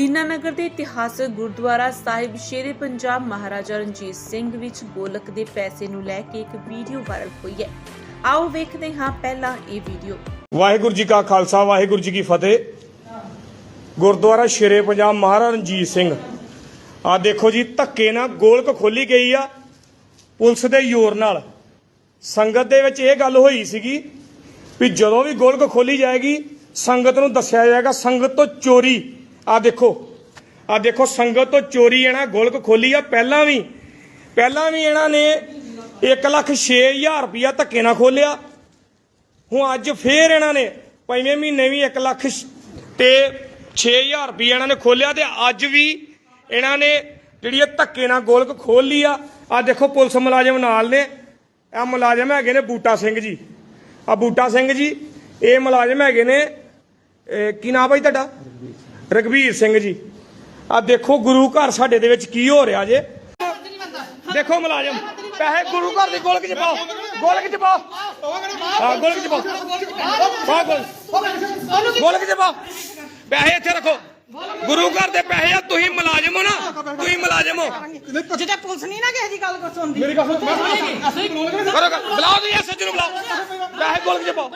ਦੀਨਾਨਗਰ ਦੇ ਇਤਿਹਾਸਕ ਗੁਰਦੁਆਰਾ ਸਾਹਿਬ ਸ਼ੇਰੇ ਪੰਜਾਬ ਮਹਾਰਾਜਾ ਰਣਜੀਤ ਸਿੰਘ ਵਿੱਚ ਗੋਲਕ ਦੇ ਪੈਸੇ ਨੂੰ ਲੈ ਕੇ ਇੱਕ ਵੀਡੀਓ ਵਾਇਰਲ ਹੋਈ ਹੈ। ਆਓ ਵੇਖਦੇ ਹਾਂ ਪਹਿਲਾਂ ਇਹ ਵੀਡੀਓ। ਵਾਹਿਗੁਰੂ ਜੀ ਕਾ ਖਾਲਸਾ, ਵਾਹਿਗੁਰੂ ਜੀ ਕੀ ਫਤਿਹ। ਗੁਰਦੁਆਰਾ ਸ਼ੇਰੇ ਪੰਜਾਬ ਮਹਾਰਾਜ ਰਣਜੀਤ ਸਿੰਘ। ਆ ਦੇਖੋ ਜੀ, ਧੱਕੇ ਨਾਲ ਗੋਲਕ ਖੋਲੀ ਗਈ ਆ ਪੁਲਿਸ ਦੇ ਯੋਰ ਨਾਲ। ਸੰਗਤ ਦੇ ਵਿੱਚ ਇਹ ਗੱਲ ਹੋਈ ਸੀਗੀ ਵੀ ਜਦੋਂ ਵੀ ਗੋਲਕ ਖੋਲੀ ਜਾਏਗੀ, ਸੰਗਤ ਨੂੰ ਦੱਸਿਆ ਜਾਏਗਾ, ਸੰਗਤ ਤੋਂ ਚੋਰੀ। ਆ ਦੇਖੋ ਆ ਦੇਖੋ ਸੰਗਤ ਤੋਂ ਚੋਰੀ ਇਹਨਾਂ ਗੋਲਕ ਖੋਲੀ ਆ, ਪਹਿਲਾਂ ਵੀ ਪਹਿਲਾਂ ਵੀ ਇਹਨਾਂ ਨੇ 1 ਲੱਖ 6000 ਰੁਪਇਆ ਧੱਕੇ ਨਾਲ ਖੋਲਿਆ। ਹੁਣ ਅੱਜ ਫੇਰ ਇਹਨਾਂ ਨੇ ਪੰਜਵੇਂ ਮਹੀਨੇ ਵੀ 1 ਲੱਖ ਸ਼- ਤੇ 6000 ਰੁਪਏ ਇਹਨਾਂ ਨੇ ਖੋਲਿਆ ਤੇ ਅੱਜ ਵੀ ਇਹਨਾਂ ਨੇ ਜਿਹੜੀ ਇਹ ਧੱਕੇ ਨਾਲ ਗੋਲਕ ਖੋਲ ਲਈ ਆ। ਆ ਦੇਖੋ ਪੁਲਿਸ ਮੁਲਾਜ਼ਮ ਨਾਲ ਨੇ। ਇਹ ਮੁਲਾਜ਼ਮ ਹੈਗੇ ਨੇ ਬੂਟਾ ਸਿੰਘ ਜੀ। ਆ ਬੂਟਾ ਸਿੰਘ ਜੀ, ਇਹ ਮੁਲਾਜ਼ਮ ਹੈਗੇ ਨੇ, ਇਹ ਕੀ ਨਾਮ ਭਾਈ ਤੁਹਾਡਾ? ਰਗਵੀਰ ਸਿੰਘ ਜੀ ਆ ਦੇਖੋ ਗੁਰੂ ਘਰ ਸਾਡੇ ਦੇ ਵਿੱਚ ਕੀ ਹੋ ਰਿਹਾ ਜੇ। ਦੇਖੋ ਮੁਲਾਜ਼ਮ ਪੈਸੇ ਗੁਰੂ ਘਰ ਦੇ ਗੋਲਕ ਚ ਪਾਓ ਗੋਲਕ ਚ ਪਾਓ। ਹਾਂ ਗੋਲਕ ਚ ਪਾਓ। ਪਾਓ ਗੋਲਕ ਗੋਲਕ ਚ ਪਾਓ। ਪੈਸੇ ਇੱਥੇ ਰੱਖੋ। ਗੁਰੂ ਘਰ ਦੇ ਪੈਸੇ ਆ ਤੁਸੀਂ ਮੁਲਾਜ਼ਮ ਹੋ ਨਾ ਤੁਸੀਂ ਮੁਲਾਜ਼ਮ ਹੋ। ਜਿੱਤੇ ਪੁਲਿਸ ਨਹੀਂ ਨਾ ਕਿਸੇ ਦੀ ਗੱਲ ਕਰ ਸੁਣਦੀ ਮੇਰੀ ਗੱਲ ਸੁਣ ਕਰੋ ਕਰ- ਬੁਲਾਓ ਜੀ ਐਸਐਚ ਨੂੰ ਬੁਲਾਓ। ਪੈਸੇ ਗੋਲਕ ਚ ਪਾਓ।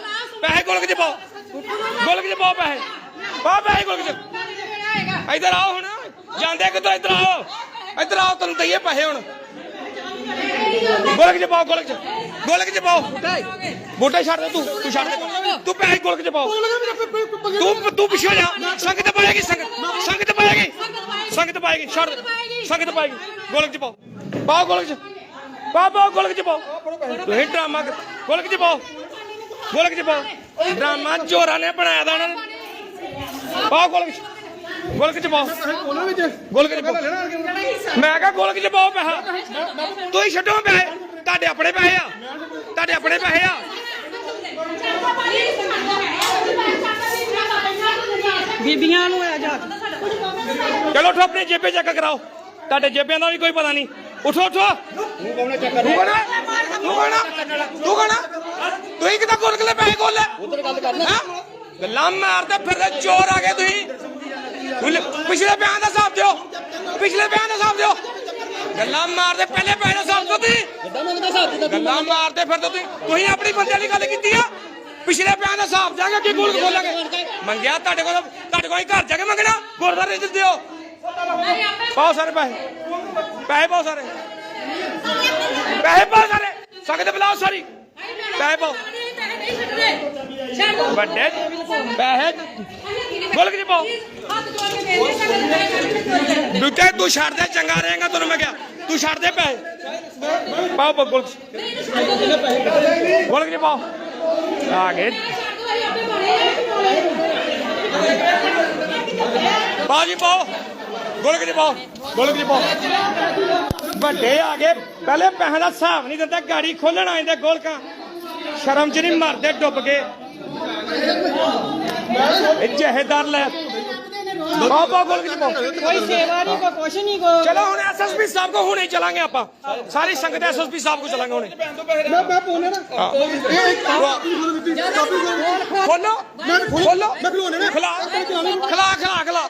ਪੈਸੇ ਗੋਲਕ ਚ ਪਾਓ। ਗੋਲਕ ਚ ਪਾਓ ਪੈਸੇ। ਪਾਓ ਪੈਸੇ ਗੋਲਕ ਚ। ਇੱਧਰ ਆਓ ਹੁਣ। ਜਾਂਦੇ ਕਿੱਧਰ? ਇੱਧਰ ਆਓ। ਇੱਧਰ ਆਓ, ਤੁਹਾਨੂੰ ਦਈਏ ਪੈਸੇ ਹੁਣ। ਗੋਲਕ ਚ ਪਾਓ, ਗੋਲਕ ਚ। ਗੋਲਕ ਚ ਪਾਓ। ਬੂਟਾ ਛੱਡ ਦੇ ਤੂੰ ਤੂੰ ਛੱਡ ਦੇ ਤੂੰ ਪੈਸੇ ਗੋਲਕ ਚ ਪਾਓ। ਤੂੰ ਤੂੰ ਪਿੱਛੇ ਜਾ। ਸੰਗਤ ਪਾਏਗੀ, ਸੰਗਤ। ਸੰਗਤ ਪਾਏਗੀ। ਸੰਗਤ ਪਾਏਗੀ, ਛੱਡ ਸੰਗਤ ਪਾਏਗੀ। ਗੋਲਕ ਚ ਪਾਓ। ਪਾਓ ਗੋਲਕ ਚ। ਪਾਓ ਪਾਓ ਗੋਲਕ ਚ ਪਾਓ। ਤੁਸੀਂ ਡਰਾਮਾ ਗੋਲਕ ਚ ਪਾਓ। ਗੋਲਕ ਚ ਪਾਓ। ਡਰਾਮਾ ਚੋਰਾਂ ਨੇ ਬਣਾਇਆ ਦਾ ਉਹਨਾਂ ਨੇ। ਪਾਓ ਗੋਲਕ ਚ। ਗੋਲਕ ਚ ਪਾਓ। ਗੋਲਕ ਚ ਪਾਓ। ਮੈਂ ਕਹਾ ਗੋਲਕ ਚ ਪਾਓ ਪੈਸਾ। ਤੁਸੀਂ ਛੱਡੋ ਪੈਸੇ। ਤੁਹਾਡੇ ਆਪਣੇ ਪੈਸੇ ਆ। ਤੁਹਾਡੇ ਆਪਣੇ ਪੈਸੇ ਆ। ਬੀਬੀਆਂ ਨੂੰ ਆ ਜਾ ਚਲੋ ਉਠੋ ਆਪਣੇ ਜੇਬੇ ਚੈੱਕ ਕਰਾਓ। ਤੁਹਾਡੇ ਜੇਬਿਆਂ ਦਾ ਵੀ ਕੋਈ ਪਤਾ ਨਹੀਂ। ਉਠੋ ਉਠੋ। ਤੂੰ ਕੌਣ ਚੈੱਕ ਤੂੰ ਕੌਣ ਤੂੰ ਕੌਣ ਤੂੰ ਕੌਣ ਤੁਸੀਂ ਕਿਦਾਂ ਗੁਰਗਲੇ ਪੈਸੇ ਕੋਲ ਉਧਰ ਗੱਲ ਕਰਨਾ। ਗੱਲਾਂ ਮਾਰਦੇ ਫਿਰਦੇ ਚੋਰ ਆ ਗਏ ਤੁਸੀਂ। ਪਿਛਲੇ ਬਿਆਨ ਦਾ ਹਿਸਾਬ ਦਿਓ। ਪਿਛਲੇ ਬਿਆਨ ਦਾ ਹਿਸਾਬ ਦਿਓ। ਗੱਲਾਂ ਮਾਰਦੇ ਪਹਿਲੇ ਪੈਸੇ ਦਾ ਹਿਸਾਬ ਦਿਓ ਤੁਸੀਂ। ਗੱਲਾਂ ਮਾਰਦੇ ਫਿਰਦੇ ਤੁਸੀਂ। ਤੁਸੀਂ ਆਪਣੀ ਬੰਦੇ ਵਾਲੀ ਗੱਲ ਕੀਤੀ ਆ। ਪਿਛਲੇ ਬਿਆਨ ਦਾ ਹਿਸਾਬ ਜਾਗਾ ਕੀ ਗੋਲ ਖੋਲਾਂਗੇ। ਮੰਗਿਆ ਤੁਹਾਡੇ ਕੋਲ ਤੁਹਾਡੇ ਕੋਲ ਘਰ ਜਾ ਕੇ ਮੰਗਣਾ। ਗੁਰਦਾਰੇ ਚ ਦਿਓ। ਪਾਓ ਸਾਰੇ ਪੈਸੇ। ਪੈਸੇ ਪਾਓ ਸਾਰੇ। ਪੈਸੇ ਪਾਓ ਸਾਰੇ। ਸੰਗਤ ਬੁਲਾਓ ਸਾਰੀ। ਪੈਸੇ ਪਾਓ ਵੱਡੇ ਪੈਸੇ ਗੋਲਕ ਜੀ ਪਾਓ। ਦੂਜੇ ਤੂੰ ਛੱਡ ਦੇ ਚੰਗਾ ਰਹੇਗਾ ਤੈਨੂੰ ਮੈਂ ਕਿਹਾ। ਤੂੰ ਛੱਡ ਦੇ ਪੈਸੇ। ਪਾਓ ਪਾਓ ਗੋਲਕ ਗੋਲਕ ਜੀ ਪਾਓ। ਆ ਗਏ। ਪਾਓ ਜੀ ਪਾਓ। ਗੋਲਕ ਜੀ ਪਾਓ। ਗੋਲਕ ਜੀ ਪਾਓ। ਵੱਡੇ ਆ ਗਏ। ਪਹਿਲੇ ਪੈਸੇ ਦਾ ਹਿਸਾਬ ਨਹੀਂ ਦਿੰਦੇ ਗਾੜੀ ਖੋਲਣ ਆ ਜਾਂਦੇ ਗੋਲਕਾਂ। ਸ਼ਰਮ ਚ ਨਹੀਂ ਮਰਦੇ ਡੁੱਬ ਕੇ ਇਹ ਜਹੇਦਾਰ ਲੈ। ਪਾਓ ਪਾਓ ਗੋਲਕ ਜੀ ਪਾਓ ਕੋਈ ਸੇਵਾ ਨਹੀਂ ਕੋਈ ਕੁਛ ਨਹੀਂ ਕੋ ਚਲੋ ਹੁਣ ਐਸਐਸਪੀ ਸਾਹਿਬ ਕੋ ਹੁਣੇ ਹੀ ਚਲਾਂਗੇ ਆਪਾਂ। ਸਾਰੀ ਸੰਗਤ ਐਸਐਸਪੀ ਸਾਹਿਬ ਕੋ ਚਲਾਂਗੇ ਹੁਣੇ। ਮੈਂ ਮੈਂ ਬੋਲੇ ਨਾ। ਹਾਂ। ਇਹ ਇੱਕ ਕਾਪੀ ਖੋਲੋ। ਖੋਲੋ। ਮੈਂ ਖਲੋਣੇ ਨੇ। ਖਲਾ। ਖਲਾ ਖਲਾ ਖਲਾ।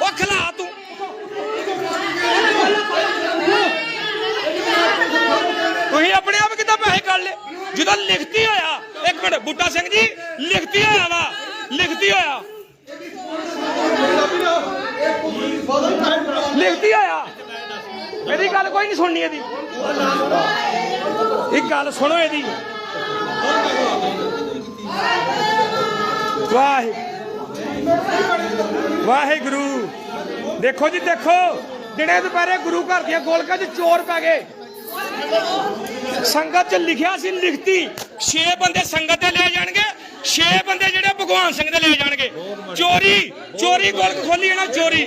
ਉਹ ਖਲਾ ਤੂੰ। ਤੁਸੀਂ ਆਪਣੇ ਆਪ ਕਿੱਦਾਂ ਪੈਸੇ ਕੱਢ ਲਏ? ਜਦੋਂ ਲਿਖਤੀ ਹੋਇਆ ਇੱਕ ਮਿੰਟ ਬੂਟਾ ਸਿੰਘ ਜੀ ਲਿਖਤੀ ਹੋਇਆ ਵਾ। ਲਿਖਤੀ ਹੋਇਆ। ਲਿਖਤੀ ਹੋਇਆ। ਮੇਰੀ ਗੱਲ ਕੋਈ ਨਹੀਂ ਸੁਣਨੀ ਇਹਦੀ। ਇੱਕ ਗੱਲ ਸੁਣੋ ਇਹਦੀ। ਵਾਹਿਗੁਰੂ ਵਾਹਿਗੁਰੂ। ਦੇਖੋ ਜੀ, ਦੇਖੋ। ਦਿਨੇ ਦੁਪਹਿਰੇ ਗੁਰੂ ਘਰ ਦੀਆਂ ਗੋਲਕਾਂ 'ਚ ਚੋਰ ਪੈ ਗਏ। ਸੰਗਤ 'ਚ ਲਿਖਿਆ ਸੀ, ਲਿਖਤੀ। 6 ਬੰਦੇ ਸੰਗਤ ਤੇ ਲੈ ਜਾਣਗੇ। 6 ਬੰਦੇ ਜਿਹੜੇ ਭਗਵਾਨ ਸਿੰਘ ਦੇ ਲੈ ਜਾਣਗੇ ਚੋਰੀ ਚੋਰੀ ਗੋਲਕ ਖੋਲੀ ਇਹਨਾਂ ਚੋਰੀ।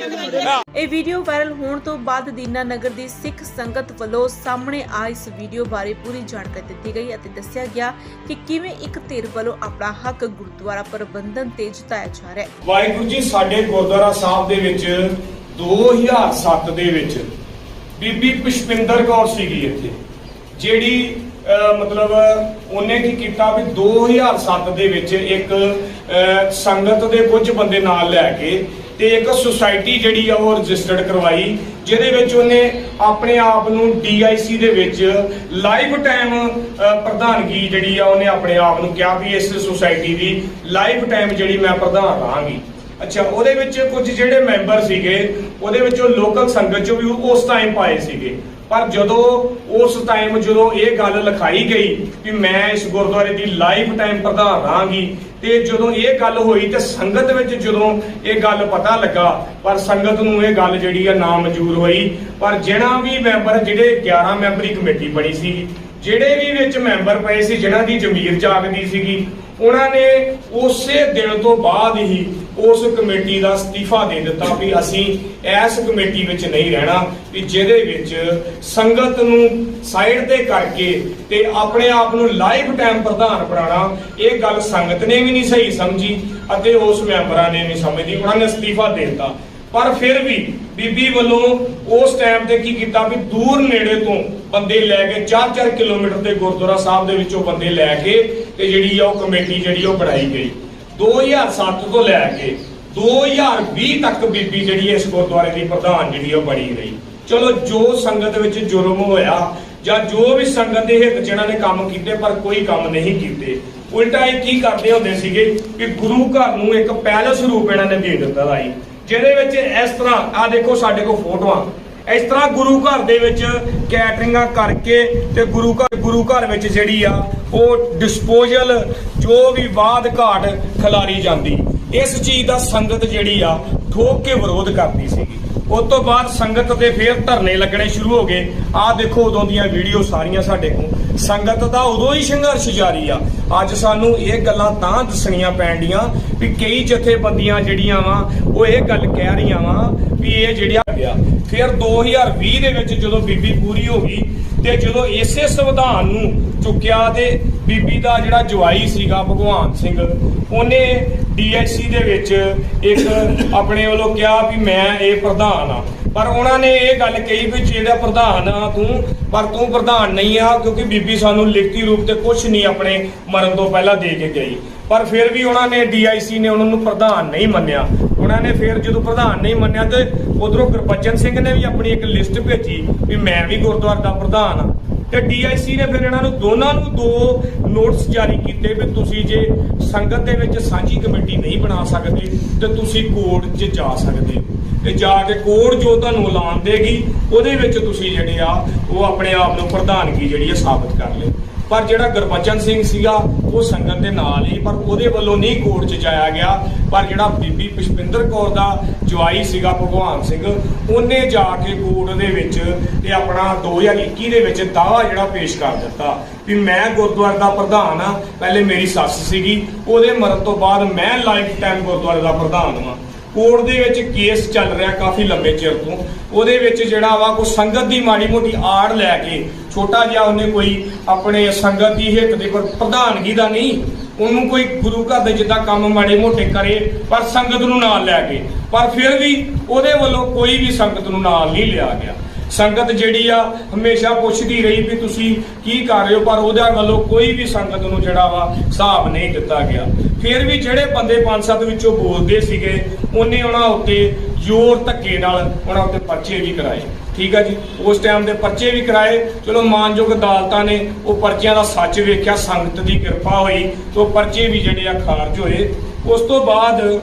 ਇਹ ਵੀਡੀਓ ਵਾਇਰਲ ਹੋਣ ਤੋਂ ਬਾਅਦ ਦੀਨਾਨਗਰ ਦੀ ਸਿੱਖ ਸੰਗਤ ਵੱਲੋਂ ਸਾਹਮਣੇ ਆ ਇਸ ਵੀਡੀਓ ਬਾਰੇ ਪੂਰੀ ਜਾਣਕਾਰੀ ਦਿੱਤੀ ਗਈ ਅਤੇ ਦੱਸਿਆ ਗਿਆ ਕਿ ਕਿਵੇਂ ਇੱਕ ਧਿਰ ਵੱਲੋਂ ਆਪਣਾ ਹੱਕ ਗੁਰਦੁਆਰਾ ਪ੍ਰਬੰਧਨ ਤੇ ਜਤਾਇਆ ਜਾ ਰਿਹਾ ਹੈ ਵਾਹਿਗੁਰੂ ਜੀ ਸਾਡੇ ਗੁਰਦੁਆਰਾ ਸਾਹਿਬ ਦੇ ਵਿੱਚ 2007 ਦੇ ਵਿੱਚ ਬੀਬੀ ਪੁਸ਼ਪਿੰਦਰ ਕੌਰ ਸੀਗੀ ਇੱਥੇ ਜਿਹੜੀ ਮਤਲਬ ਉਹਨੇ ਕੀ ਕੀਤਾ ਵੀ 2007 ਦੇ ਵਿੱਚ ਇੱਕ ਸੰਗਤ ਦੇ ਕੁਝ ਬੰਦੇ ਨਾਲ ਲੈ ਕੇ ਤੇ ਇੱਕ ਸੁਸਾਇਟੀ ਜਿਹੜੀ ਆ ਉਹ ਰਜਿਸਟਰਡ ਕਰਵਾਈ, ਜਿਹਦੇ ਵਿੱਚ ਉਹਨੇ ਆਪਣੇ ਆਪ ਨੂੰ DIC ਦੇ ਵਿੱਚ ਲਾਈਫ ਟਾਈਮ ਪ੍ਰਧਾਨਗੀ ਜਿਹੜੀ ਆ ਉਹਨੇ ਆਪਣੇ ਆਪ ਨੂੰ ਕਿਹਾ ਵੀ ਇਸ ਸੁਸਾਇਟੀ ਦੀ ਲਾਈਫ ਟਾਈਮ ਜਿਹੜੀ ਮੈਂ ਪ੍ਰਧਾਨ ਰਹਾਂਗੀ। ਅੱਛਾ, ਉਹਦੇ ਵਿੱਚ ਕੁਝ ਜਿਹੜੇ ਮੈਂਬਰ ਸੀਗੇ, ਉਹਦੇ ਵਿੱਚੋਂ ਲੋਕਲ ਸੰਗਤ ਚੋਂ ਵੀ ਉਸ ਟਾਈਮ ਪਾਏ ਸੀਗੇ। ਪਰ ਜਦੋਂ ਉਸ ਟਾਈਮ ਜਦੋਂ ਇਹ ਗੱਲ ਲਿਖਾਈ ਗਈ ਕਿ ਮੈਂ ਇਸ ਗੁਰਦੁਆਰੇ ਦੀ ਲਾਈਫ ਟਾਈਮ ਪ੍ਰਧਾਨ ਰਹਾਂਗੀ, ਤੇ ਜਦੋਂ ਇਹ ਗੱਲ ਹੋਈ ਤੇ ਸੰਗਤ ਵਿੱਚ ਜਦੋਂ ਇਹ ਗੱਲ ਪਤਾ ਲੱਗਾ, ਪਰ ਸੰਗਤ ਨੂੰ ਇਹ ਗੱਲ ਜਿਹੜੀ ਆ ਨਾ ਮਨਜ਼ੂਰ ਹੋਈ। ਪਰ ਜਿਹੜਾ ਵੀ ਮੈਂਬਰ, ਜਿਹੜੇ 11 ਮੈਂਬਰੀ ਕਮੇਟੀ ਬਣੀ ਸੀ ਜਿਹੜੇ ਵੀ ਵਿੱਚ ਮੈਂਬਰ ਪਏ ਸੀ, ਜਿਨ੍ਹਾਂ ਦੀ ਜ਼ਮੀਰ ਜਾਗਦੀ ਸੀਗੀ ਉਹਨਾਂ ਨੇ ਉਸੇ ਦਿਨ ਤੋਂ ਬਾਅਦ ਹੀ ਉਸ ਕਮੇਟੀ ਦਾ ਅਸਤੀਫਾ ਦੇ ਦਿੱਤਾ ਵੀ ਅਸੀਂ ਇਸ ਕਮੇਟੀ ਵਿੱਚ ਨਹੀਂ ਰਹਿਣਾ, ਵੀ ਜਿਹਦੇ ਵਿੱਚ ਸੰਗਤ ਨੂੰ ਸਾਈਡ ਤੇ ਕਰਕੇ ਤੇ ਆਪਣੇ ਆਪ ਨੂੰ ਲਾਈਫ ਟਾਈਮ ਪ੍ਰਧਾਨ ਬਣਾਉਣਾ, ਇਹ ਗੱਲ ਸੰਗਤ ਨੇ ਵੀ ਨਹੀਂ ਸਹੀ ਸਮਝੀ ਅਤੇ ਉਸ ਮੈਂਬਰਾਂ ਨੇ ਨਹੀਂ ਸਮਝੀ, ਉਹਨਾਂ ਨੇ ਅਸਤੀਫਾ ਦੇ ਦਿੱਤਾ। ਪਰ ਫਿਰ ਵੀ ਬੀਬੀ ਵੱਲੋਂ ਉਸ ਟਾਈਮ ਤੇ ਕੀ ਕੀਤਾ ਵੀ ਦੂਰ ਨੇੜੇ ਤੋਂ ਬੰਦੇ ਲੈ ਕੇ 4-4 ਕਿਲੋਮੀਟਰ ਦੇ ਗੁਰਦੁਆਰਾ ਸਾਹਿਬ ਦੇ ਵਿੱਚੋਂ ਬੰਦੇ ਲੈ ਕੇ ਤੇ ਜਿਹੜੀ ਆ ਉਹ ਕਮੇਟੀ ਜਿਹੜੀ ਉਹ ਬਣਾਈ ਗਈ। 2007 ਤੋਂ ਲੈ ਕੇ 2020 ਤੱਕ ਬੀਬੀ ਜਿਹੜੀ ਇਸ ਗੁਰਦੁਆਰੇ ਦੀ ਪ੍ਰਧਾਨ ਜਿਹੜੀ ਉਹ ਬਣੀ ਰਹੀ। ਚਲੋ, ਜੋ ਸੰਗਤ ਵਿੱਚ ਜੁਰਮ ਹੋਇਆ ਜਾਂ ਜੋ ਵੀ ਸੰਗਤ ਦੇ ਹਿੱਤ 'ਚ ਇਹਨਾਂ ਨੇ ਕੰਮ ਕੀਤੇ, ਪਰ ਕੋਈ ਕੰਮ ਨਹੀਂ ਕੀਤੇ, ਉਲਟਾ ਇਹ ਕੀ ਕਰਦੇ ਹੁੰਦੇ ਸੀਗੇ ਕਿ ਗੁਰੂ ਘਰ ਨੂੰ ਇੱਕ ਪੈਲਸ ਰੂਪ ਇਹਨਾਂ ਨੇ ਦੇ ਦਿੱਤਾ ਲਾਈ ਜਿਹਦੇ ਵਿੱਚ ਇਸ ਤਰ੍ਹਾਂ ਆ ਦੇਖੋ ਸਾਡੇ ਕੋਲ ਫੋਟੋਆਂ ਇਸ ਤਰ੍ਹਾਂ ਗੁਰੂ ਘਰ ਦੇ ਵਿੱਚ ਕੈਟਰਿੰਗਾਂ ਕਰਕੇ ਤੇ ਗੁਰੂ ਘਰ ਗੁਰੂ ਘਰ ਵਿੱਚ ਜਿਹੜੀ ਆ, ਉਹ ਡਿਸਪੋਜ਼ਲ ਜੋ ਵੀ ਬਾਦ ਘਾਟ ਖਿਲਾਰੀ ਜਾਂਦੀ। ਇਸ ਚੀਜ਼ ਦਾ ਸੰਗਤ ਜਿਹੜੀ ਆ ਠੋਕ ਕੇ ਵਿਰੋਧ ਕਰਦੀ ਸੀਗੀ। ਉਸ ਤੋਂ ਬਾਅਦ ਸੰਗਤ ਦੇ ਫੇਰ ਧਰਨੇ ਲੱਗਣੇ ਸ਼ੁਰੂ ਹੋ ਗਏ। ਆਹ ਦੇਖੋ ਉਦੋਂ ਦੀਆਂ ਵੀਡੀਓ ਸਾਰੀਆਂ ਸਾਡੇ ਕੋਲ। ਸੰਗਤ ਦਾ ਉਦੋਂ ਹੀ ਸੰਘਰਸ਼ ਜਾਰੀ ਆ। ਅੱਜ ਸਾਨੂੰ ਇਹ ਗੱਲਾਂ ਤਾਂ ਦੱਸਣੀਆਂ ਪੈਣਡੀਆਂ ਵੀ ਕਈ ਜਥੇਬੰਦੀਆਂ ਜਿਹੜੀਆਂ ਵਾ, ਉਹ ਇਹ ਗੱਲ ਕਹਿ ਰਹੀਆਂ ਵਾ ਵੀ ਇਹ ਜਿਹੜਿਆ ਗਿਆ। ਫਿਰ 2020 ਦੇ ਵਿੱਚ ਜਦੋਂ ਬੀਬੀ ਪੂਰੀ ਹੋ ਗਈ ਤੇ ਜਦੋਂ ਇਸੇ ਸੰਵਿਧਾਨ ਨੂੰ ਚੁੱਕਿਆ ਤੇ ਬੀਬੀ ਦਾ ਜਿਹੜਾ ਜਵਾਈ ਸੀਗਾ ਭਗਵਾਨ ਸਿੰਘ, ਉਹਨੇ ਡੀਐਸਸੀ ਦੇ ਵਿੱਚ ਇੱਕ ਆਪਣੇ ਵੱਲੋਂ ਕਿਹਾ ਵੀ ਮੈਂ ਇਹ ਪ੍ਰਧਾਨ ਆ ਪਰ ਉਹਨਾਂ ਨੇ ਇਹ ਗੱਲ ਕਹੀ ਵੀ ਜਿਹੜਾ ਪ੍ਰਧਾਨ ਆ ਤੂੰ, ਪਰ ਤੂੰ ਪ੍ਰਧਾਨ ਨਹੀਂ ਆ ਕਿਉਂਕਿ ਬੀਬੀ ਸਾਨੂੰ ਲਿਖਤੀ ਰੂਪ ਤੇ ਕੁਝ ਨਹੀਂ ਆਪਣੇ ਮਰਨ ਤੋਂ ਪਹਿਲਾਂ ਦੇ ਕੇ ਗਈ। ਪਰ ਫਿਰ ਵੀ ਉਹਨਾਂ ਨੇ ਡੀਆਈਸੀ ਨੇ ਉਹਨਾਂ ਨੂੰ ਪ੍ਰਧਾਨ ਨਹੀਂ ਮੰਨਿਆ। ਉਹਨਾਂ ਨੇ ਫਿਰ ਜਦੋਂ ਪ੍ਰਧਾਨ ਨਹੀਂ ਮੰਨਿਆ ਤੇ ਉਧਰੋਂ ਗੁਰਬਚਨ ਸਿੰਘ ਨੇ ਵੀ ਆਪਣੀ ਇੱਕ ਲਿਸਟ ਭੇਜੀ ਵੀ ਮੈਂ ਵੀ ਗੁਰਦੁਆਰਾ ਦਾ ਪ੍ਰਧਾਨ ਆ ਤੇ ਡੀਆਈਸੀ ਨੇ ਫਿਰ ਇਹਨਾਂ ਨੂੰ ਦੋਨਾਂ ਨੂੰ ਦੋ ਨੋਟਿਸ ਜਾਰੀ ਕੀਤੇ ਵੀ ਤੁਸੀਂ ਜੇ ਸੰਗਤ ਦੇ ਵਿੱਚ ਸਾਂਝੀ ਕਮੇਟੀ ਨਹੀਂ ਬਣਾ ਸਕਦੇ ਤੇ ਤੁਸੀਂ ਕੋਰਟ 'ਚ ਜਾ ਸਕਦੇ। ਹੋ ਤੇ ਜਾ ਕੇ ਕੋਰਟ ਜੋ ਤੁਹਾਨੂੰ ਐਲਾਨ ਦੇਗੀ, ਉਹਦੇ ਵਿੱਚ ਤੁਸੀਂ ਜਿਹੜੇ ਆ, ਉਹ ਆਪਣੇ ਆਪ ਨੂੰ ਪ੍ਰਧਾਨਗੀ ਜਿਹੜੀ ਆ ਸਾਬਤ ਕਰ ਲਿਓ। ਪਰ ਜਿਹੜਾ ਗੁਰਬਚਨ ਸਿੰਘ ਸੀਗਾ, ਉਹ ਸੰਗਤ ਦੇ ਨਾਲ ਹੀ, ਪਰ ਉਹਦੇ ਵੱਲੋਂ ਨਹੀਂ ਕੋਰਟ 'ਚ ਜਾਇਆ ਗਿਆ। ਪਰ ਜਿਹੜਾ ਬੀਬੀ ਪੁਸ਼ਪਿੰਦਰ ਕੌਰ ਦਾ ਜਵਾਈ ਸੀਗਾ ਭਗਵਾਨ ਸਿੰਘ, ਉਹਨੇ ਜਾ ਕੇ ਕੋਰਟ ਦੇ ਵਿੱਚ ਤੇ ਆਪਣਾ 2021 ਦੇ ਵਿੱਚ ਦਾਅਵਾ ਜਿਹੜਾ ਪੇਸ਼ ਕਰ ਦਿੱਤਾ ਵੀ ਮੈਂ ਗੁਰਦੁਆਰੇ ਦਾ ਪ੍ਰਧਾਨ ਆ ਪਹਿਲੇ ਮੇਰੀ ਸੱਸ ਸੀਗੀ, ਉਹਦੇ ਮਰਨ ਤੋਂ ਬਾਅਦ ਮੈਂ ਲਾਈਫ ਟਾਈਮ ਗੁਰਦੁਆਰੇ ਦਾ ਪ੍ਰਧਾਨ ਹਾਂ ਕੋਰਟ ਦੇ ਵਿੱਚ ਕੇਸ ਚੱਲ ਰਿਹਾ ਕਾਫੀ ਲੰਬੇ ਚਿਰ ਤੋਂ। ਉਹਦੇ ਵਿੱਚ ਜਿਹੜਾ ਵਾ ਕੋਈ ਸੰਗਤ ਦੀ ਮਾੜੀ ਮੋਟੀ ਆੜ ਲੈ ਕੇ, ਛੋਟਾ ਜਿਹਾ ਉਹਨੇ ਕੋਈ ਆਪਣੇ ਸੰਗਤ ਦੀ ਹਿੱਤ ਦੇ ਪਰ ਪ੍ਰਧਾਨਗੀ ਦਾ ਨਹੀਂ ਉਹਨੂੰ ਕੋਈ ਗੁਰੂ ਘਰ ਦੇ ਜਿੱਦਾਂ ਕੰਮ ਮਾੜੇ ਮੋਟੇ ਕਰੇ, ਪਰ ਸੰਗਤ ਨੂੰ ਨਾਲ ਲੈ ਕੇ। ਪਰ ਫਿਰ ਵੀ ਉਹਦੇ ਵੱਲੋਂ ਕੋਈ ਵੀ ਸੰਗਤ ਨੂੰ ਨਾਲ ਨਹੀਂ ਲਿਆ ਗਿਆ। ਸੰਗਤ ਜਿਹੜੀ ਆ, ਹਮੇਸ਼ਾ ਪੁੱਛਦੀ ਰਹੀ ਵੀ ਤੁਸੀਂ ਕੀ ਕਰ ਰਹੇ ਹੋ, ਪਰ ਉਹਦੇ ਵੱਲੋਂ ਕੋਈ ਵੀ ਸੰਗਤ ਨੂੰ ਜਿਹੜਾ ਵਾ ਹਿਸਾਬ ਨਹੀਂ ਦਿੱਤਾ ਗਿਆ। ਫਿਰ ਵੀ ਜਿਹੜੇ ਬੰਦੇ ਪੰਜ ਸੱਤ ਵਿੱਚੋਂ ਬੋਲਦੇ ਸੀਗੇ, ਉਹਨੇ ਉਹਨਾਂ ਉੱਤੇ ਜ਼ੋਰ ਧੱਕੇ ਨਾਲ ਉਹਨਾਂ ਉੱਤੇ ਪਰਚੇ ਵੀ ਕਰਾਏ। ਠੀਕ ਆ ਜੀ? ਉਸ ਟਾਈਮ ਦੇ ਪਰਚੇ ਵੀ ਕਰਾਏ। ਚਲੋ, ਮਾਨਯੋਗ ਅਦਾਲਤਾਂ ਨੇ ਉਹ ਪਰਚਿਆਂ ਦਾ ਸੱਚ ਵੇਖਿਆ, ਸੰਗਤ ਦੀ ਕਿਰਪਾ ਹੋਈ, ਤੇ ਉਹ ਪਰਚੇ ਵੀ ਜਿਹੜੇ ਆ ਖਾਰਜ ਹੋਏ। ਉਸ ਤੋਂ ਬਾਅਦ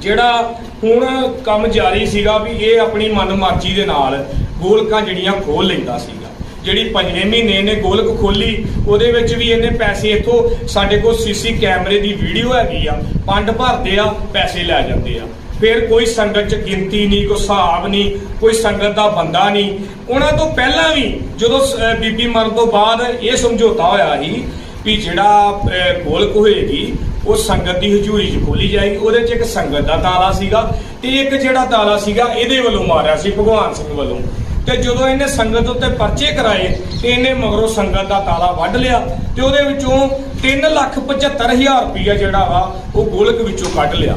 ਜਿਹੜਾ ਹੁਣ ਕੰਮ ਜਾਰੀ ਸੀਗਾ ਵੀ ਇਹ ਆਪਣੀ ਮਨਮਰਜ਼ੀ ਦੇ ਨਾਲ ਗੋਲਕਾਂ ਜਿਹੜੀਆਂ ਖੋਲ ਲੈਂਦਾ ਸੀਗਾ। ਜਿਹੜੀ ਪੰਜਵੇਂ ਮਹੀਨੇ ਇਹਨੇ ਗੋਲਕ ਖੋਲੀ ਉਹਦੇ ਵਿੱਚ ਵੀ ਇਹਨੇ ਪੈਸੇ ਇਥੋਂ ਸਾਡੇ ਕੋਲ ਸੀਸੀ ਕੈਮਰੇ ਦੀ ਵੀਡੀਓ ਹੈਗੀ ਆ, ਪੰਡ ਭਰਦੇ ਆ, ਪੈਸੇ ਲੈ ਜਾਂਦੇ ਆ। ਫਿਰ ਕੋਈ ਸੰਗਤ ਚ ਗਿਣਤੀ ਨਹੀਂ ਕੋਈ ਹਿਸਾਬ ਨਹੀਂ ਕੋਈ ਸੰਗਤ ਦਾ ਬੰਦਾ ਨਹੀਂ। ਉਹਨਾਂ ਤੋਂ ਪਹਿਲਾਂ ਵੀ ਜਦੋਂ ਸ- ਬੀਬੀ ਮਰਨ ਤੋਂ ਬਾਅਦ ਇਹ ਸਮਝੌਤਾ ਹੋਇਆ ਸੀ ਵੀ ਜਿਹੜਾ ਅਹ, ਗੋਲਕ ਹੋਏਗੀ ਉਹ ਸੰਗਤ ਦੀ ਹਜ਼ੂਰੀ 'ਚ ਖੋਲੀ ਜਾਏਗੀ। ਉਹਦੇ 'ਚ ਇੱਕ ਸੰਗਤ ਦਾ ਤਾਲਾ ਸੀਗਾ ਤੇ ਇੱਕ ਜਿਹੜਾ ਤਾਲਾ ਸੀਗਾ ਇਹਦੇ ਵੱਲੋਂ ਮਾਰਿਆ ਸੀ ਭਗਵਾਨ ਸਿੰਘ ਵੱਲੋਂ। ਤੇ ਜਦੋਂ ਇਹਨੇ ਸੰਗਤ ਉੱਤੇ ਪਰਚੇ ਕਰਾਏ ਤੇ ਇਹਨੇ ਮਗਰੋਂ ਸੰਗਤ ਦਾ ਤਾਲਾ ਵੱਢ ਲਿਆ ਤੇ ਉਹਦੇ ਵਿੱਚੋਂ 375000 ਰੁਪਇਆ ਜਿਹੜਾ ਵਾ ਉਹ ਗੋਲਕ ਵਿੱਚੋਂ ਕੱਢ ਲਿਆ।